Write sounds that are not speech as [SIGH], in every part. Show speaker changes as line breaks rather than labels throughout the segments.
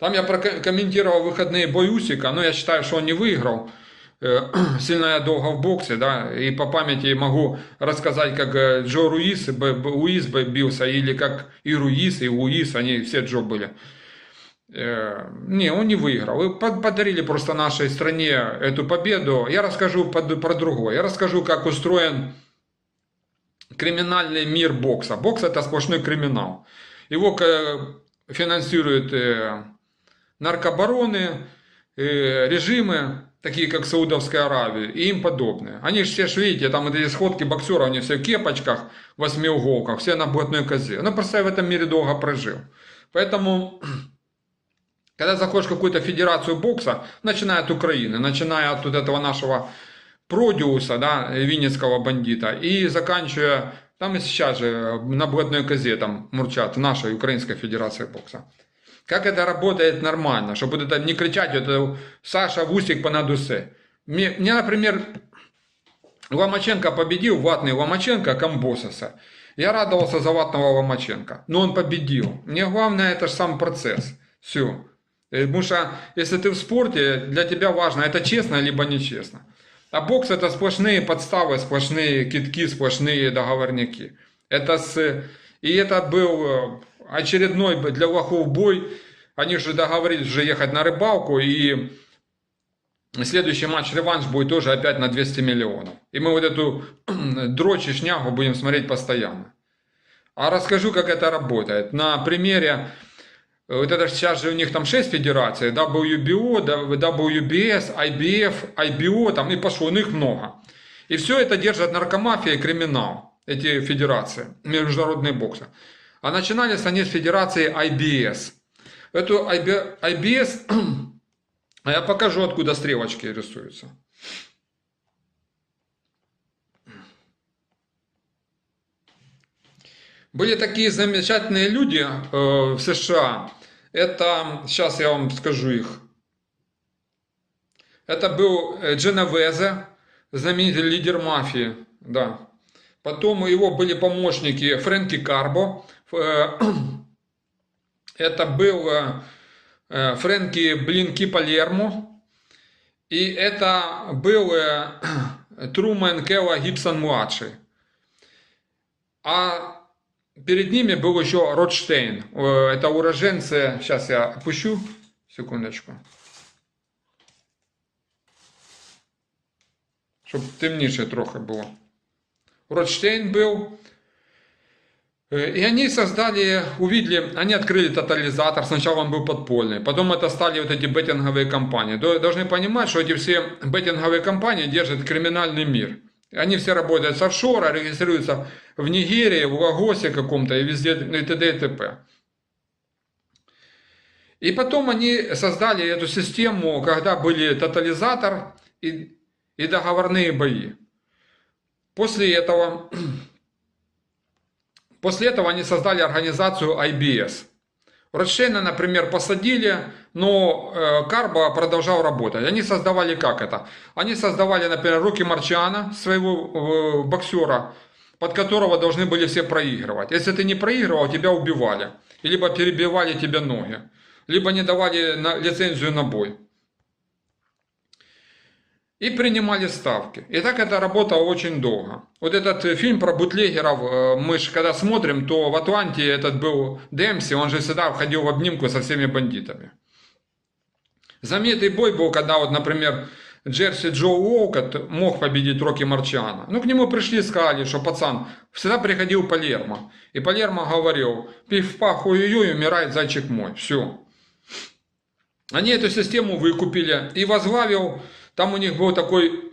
Там я прокомментировал выходные бой Усика, но я считаю, что он не выиграл. Э, [CLEARS THROAT] Сильно я долго в боксе, да, и по памяти могу рассказать, как э, Джо Руис, Б- Б- Уис бился, или как и Руис, и Уис, они все Джо были. Э, Не, он не выиграл. Вы под- подарили просто нашей стране эту победу. Я расскажу про другое. Я расскажу, как устроен криминальный мир бокса. Бокс это сплошной криминал. Его финансируют э, наркобароны, э, режимы, такие как Саудовская Аравия и им подобные. Они же все, ж, видите, там эти сходки боксеров, они все в кепочках, восьмиуголках, все на блатной козе. Ну, просто я в этом мире долго прожил. Поэтому, [CLEARS THROAT] когда заходишь в какую-то федерацию бокса, начиная от Украины, начиная от вот этого нашего Продиуса, да, винницкого бандита, и заканчивая, там и сейчас же на блатной козе там мурчат, нашей Украинской Федерации бокса. Как это работает нормально, чтобы это не кричать, это Саша Вусик по надусе. Мне, мне, например, Ломаченко победил, ватный Ломаченко Камбососа. Я радовался за ватного Ломаченко, но он победил. Мне главное это же сам процесс. Все. Потому что если ты в спорте, для тебя важно, это честно либо нечестно. А бокс это сплошные подставы, сплошные китки, сплошные договорняки. Это с... И это был э, очередной для лохов бой. Они же договорились уже ехать на рыбалку, и следующий матч-реванш будет тоже опять на 200 миллионов. И мы вот эту [CLEARS THROAT] дрочь и шнягу будем смотреть постоянно. А расскажу, как это работает. На примере, э, вот это сейчас же у них там 6 федераций, WBO, WBS, IBF, IBO, там и пошло, ну их много. И все это держат наркомафия и криминал, эти федерации, международные боксы. А начинались они с федерации IBS. Эту IB IBS, [CLEARS THROAT] а я покажу, откуда стрелочки рисуются. Были такие замечательные люди э, в США. Это, сейчас я вам скажу их. Это был э, Дженовезе, знаменитый лидер мафии, да. Потом у его были помощники Фрэнки Карбо. Э, [CLEARS THROAT] Это был э, э, Фрэнки Блинки Палермо. И это был э, [CLEARS THROAT] Трумен Кева Гибсон младший. А перед ними был еще Ротштейн. Это уроженцы, сейчас я опущу, секундочку. Щоб темніше трохи було. Ротштейн был. Э, И они создали, увидели, они открыли тотализатор, сначала он был подпольный, потом это стали вот эти беттинговые компании. До- Должны понимать, что эти все беттинговые компании держат криминальный мир. Они все работают с офшора, регистрируются в Нигерии, в Лагосе каком-то и везде, ну и т.д. и т.п. И потом они создали эту систему, когда были тотализатор и, и договорные бои. После этого, после этого они создали организацию IBS. Ротшейна, например, посадили, но э, Карбо продолжал работать. Они создавали как это? Они создавали, например, руки Марчана, своего э, боксера, под которого должны были все проигрывать. Если ты не проигрывал, тебя убивали. Либо перебивали тебе ноги, либо не давали лицензию на бой. И принимали ставки. И так это работало очень долго. Вот этот э, фильм про бутлегеров, э, мы же когда смотрим, то в Атланте этот был Демси, он же всегда входил в обнимку со всеми бандитами. Знаменитый бой был, когда вот, например, Джерси Джо Уолкот мог победить Рокки Марчиана. Ну, к нему пришли и сказали, что пацан всегда приходил Палермо. И Палермо говорил, пиф-пах, ой-ой-ой, умирает зайчик мой. Все. Они эту систему выкупили и возглавил, там у них был такой,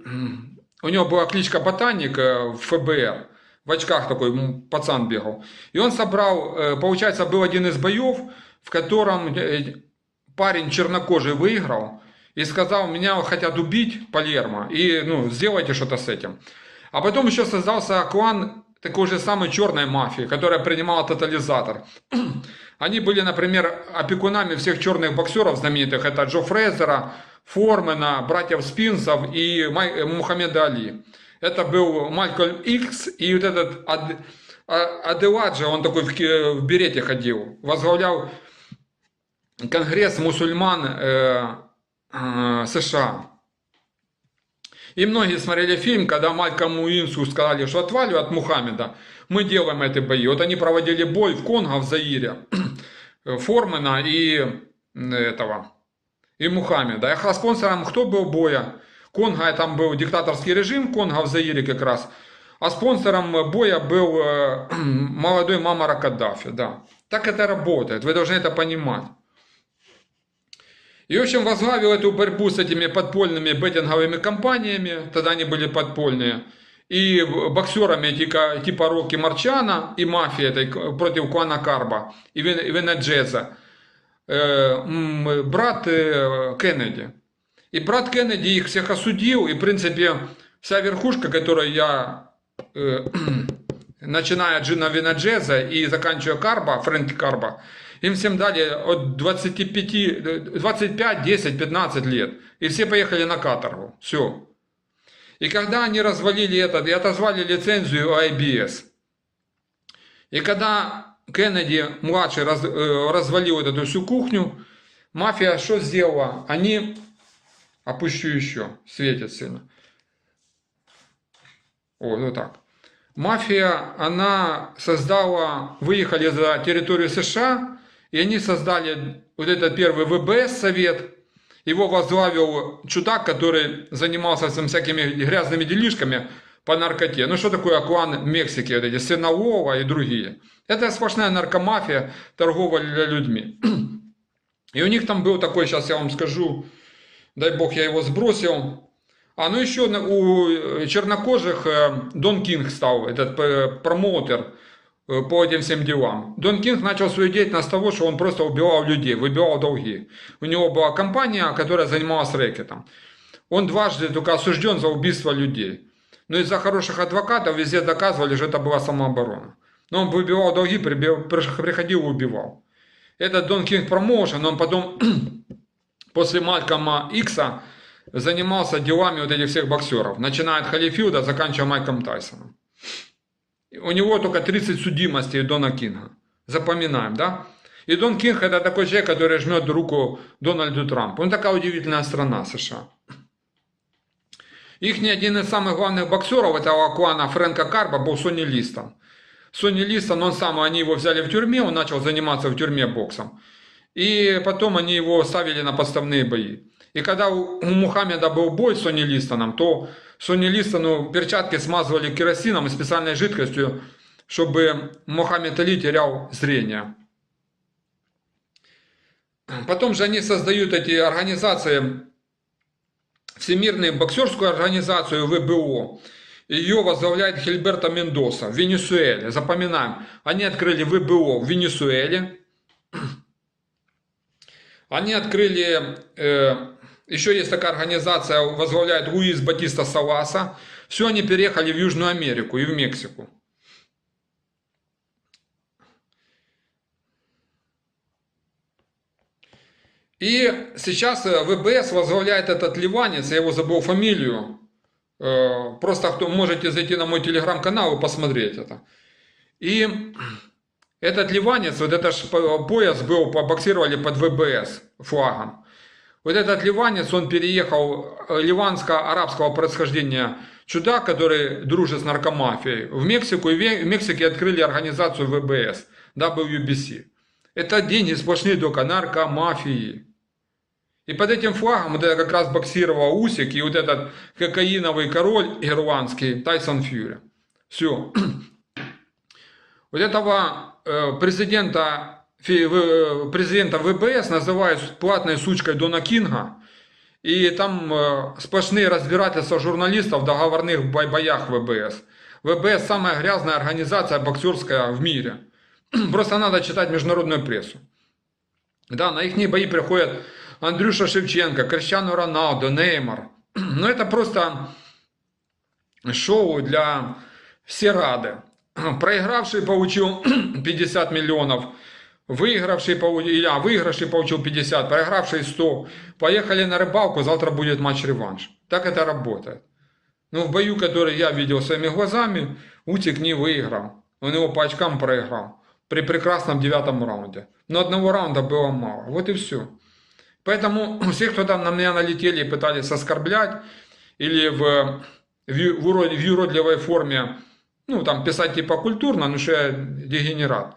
у него была кличка Ботаник э, в ФБР, в очках такой пацан бегал. И он собрал, э, получается, был один из боев, в котором э, парень чернокожий выиграл и сказал, меня хотят убить Палермо, и ну, сделайте что-то с этим. А потом еще создался клан такой же самой черной мафии, которая принимала тотализатор. [CLEARS THROAT] Они были, например, опекунами всех черных боксеров знаменитых. Это Джо Фрезера, Формена, братьев Спинсов и э, Мухаммеда Али. Это был Малькольм Икс и вот этот Ад- А- Аделаджи, он такой в, в берете ходил, возглавлял Конгресс мусульман э, э, США. И многие смотрели фильм, когда Малькому Инсу сказали, что отваливай от Мухаммеда, мы делаем эти бои. Вот они проводили бой в Конго, в Заире, [CLEARS THROAT] Формена и этого, и Мухаммеда. А спонсором кто был боя? Конго, там был диктаторский режим, Конго в как раз. А спонсором боя был э, молодой Мамара Каддафи, да. Так это работает, вы должны это понимать. И, в общем, возглавил эту борьбу с этими подпольными беттинговыми компаниями, тогда они были подпольные, и боксерами типа, Рокки Марчана и мафии этой против Куана Карба и Венеджеза, брат Кеннеди. И брат Кеннеди их всех осудил, и, в принципе, вся верхушка, которую я, э, [CLEARS THROAT] начиная от Джина Венеджеза и заканчивая Карба, Фрэнки Карба, им всем дали от 25, 25, 10, 15 лет. И все поехали на каторгу. Все. И когда они развалили этот и отозвали лицензию IBS, и когда Кеннеди младший раз, э, развалил эту всю кухню, мафия что сделала? Они, опущу еще, светит сильно. О, вот так. Мафия, она создала, выехали за территорию США, и они создали вот этот первый ВБС совет. Его возглавил чудак, который занимался всякими грязными делишками по наркоте. Ну что такое клан Мексики, вот эти Синалова и другие. Это сплошная наркомафия, торговля людьми. [CLEARS THROAT] И у них там был такой, сейчас я вам скажу, дай бог я его сбросил. А ну еще у чернокожих э, Дон Кинг стал, этот э, промоутер Э, по этим всем делам. Дон Кинг начал свою деятельность с того, что он просто убивал людей, выбивал долги. У него была компания, которая занималась рэкетом. Он дважды только осужден за убийство людей. Но из-за хороших адвокатов везде доказывали, что это была самооборона. Но он выбивал долги, приходил и убивал. Этот Дон Кинг промоушен, он потом [CLEARS THROAT] после Малькома Икса занимался делами вот этих всех боксеров. Начиная от Халифилда, заканчивая Майком Тайсоном. У него только 30 судимостей Дона Кинга. Запоминаем, да? И Дон Кинг это такой человек, который жмет руку Дональду Трампу. Он такая удивительная страна, США. Их один из самых главных боксеров этого клана Фрэнка Карба был Сони Листон. Сони Листон, он сам, они его взяли в тюрьме, он начал заниматься в тюрьме боксом. И потом они его ставили на подставные бои. И когда у Мухаммеда был бой с Сони Листоном, то Сони Листону перчатки смазывали керосином и специальной жидкостью, чтобы Мухаммед Али терял зрение. Потом же они создают эти организации, Всемирную боксерскую организацию ВБО. Ее возглавляет Хильберто Мендоса в Венесуэле. Запоминаем, они открыли ВБО в Венесуэле. Они открыли э, еще есть такая организация, возглавляет Луис Батиста Саласа. Все, они переехали в Южную Америку и в Мексику. И сейчас э, ВБС возглавляет этот ливанец, я его забыл фамилию. Э, просто кто можете зайти на мой телеграм-канал и посмотреть это. И этот ливанец, вот этот пояс был, боксировали под ВБС флагом. Вот этот ливанец, он переехал, э, ливанско-арабского происхождения чудак, который дружит с наркомафией, в Мексику, и в Мексике открыли организацию ВБС, WBC. Это деньги сплошные только наркомафии. И под этим флагом вот это как раз боксировал Усик и вот этот кокаиновый король ирландский Тайсон Фьюри. Все. Вот этого э, президента президента ВБС называют платной сучкой Дона Кинга. И там э, сплошные разбирательства журналистов в договорных боях ВБС. ВБС самая грязная организация боксерская в мире. [CLEARS THROAT] Просто надо читать международную прессу. Да, на их бои приходят Андрюша Шевченко, Криштиану Роналду, Неймар. [CLEARS THROAT] Но это просто шоу для все рады. [CLEARS THROAT] Проигравший получил 50 миллионов Выигравший, я выигравший получил 50, проигравший 100. Поехали на рыбалку, завтра будет матч-реванш. Так это работает. Но в бою, который я видел своими глазами, Утик не выиграл. Он его по очкам проиграл. При прекрасном девятом раунде. Но одного раунда было мало. Вот и все. Поэтому [CLEARS THROAT] все, кто там на меня налетели и пытались оскорблять, или в, в, в юродливой форме, ну, там, писать типа культурно, ну, что я дегенерат,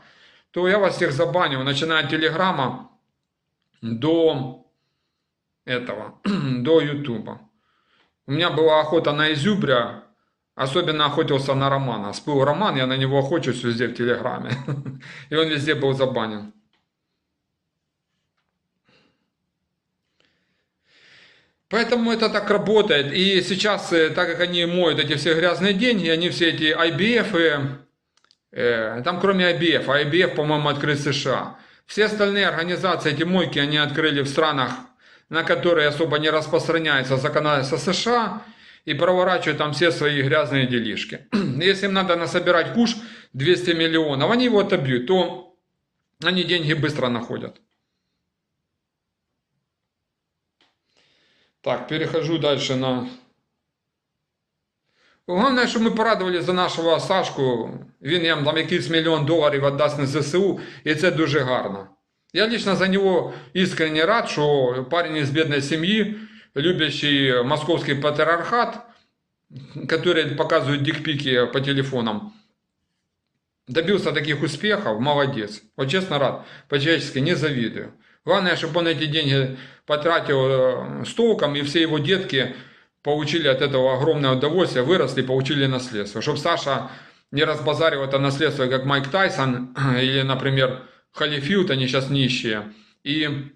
то я вас всех забаню, начиная от телеграмма до этого, [CLEARS THROAT] до ютуба. У меня была охота на изюбря, особенно охотился на Романа. Спыл Роман, я на него охочусь везде в Телеграме. [LAUGHS] И он везде был забанен. Поэтому это так работает. И сейчас, э, так как они моют эти все грязные деньги, они все эти IBF, э, э, там кроме IBF, а IBF, по-моему, открыт США. Все остальные организации, эти мойки, они открыли в странах, на которые особо не распространяется законодательство США, и проворачивают там все свои грязные делишки. [CLEARS THROAT] Если им надо насобирать куш 200 миллионов, они его отобьют, то они деньги быстро находят. Так, перехожу дальше на... Головне, що ми порадували за нашого Сашку, він нам там якийсь мільйон доларів віддасть на ЗСУ, і це дуже гарно. Я лично за нього искренне рад, що парень із бідної сім'ї, любящий московський патріархат, который показывают дикпики по телефонам, добился таких успехов, молодец. Вот честно рад, по-человечески не завидую. Главное, чтобы он эти деньги потратил э, с толком, и все его детки получили от этого огромное удовольствие, выросли, получили наследство. Чтобы Саша не разбазарил это наследство, как Майк Тайсон [CLEARS THROAT] или, например, Халифилд, они сейчас нищие. И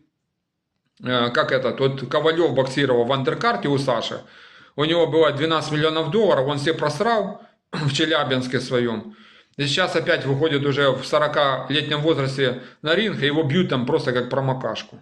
как это, тот Ковалев боксировал в андеркарте у Саши, у него было 12 миллионов долларов, он все просрал [CLEARS THROAT] в Челябинске своем. И сейчас опять выходит уже в 40-летнем возрасте на ринг, и его бьют там просто как промокашку.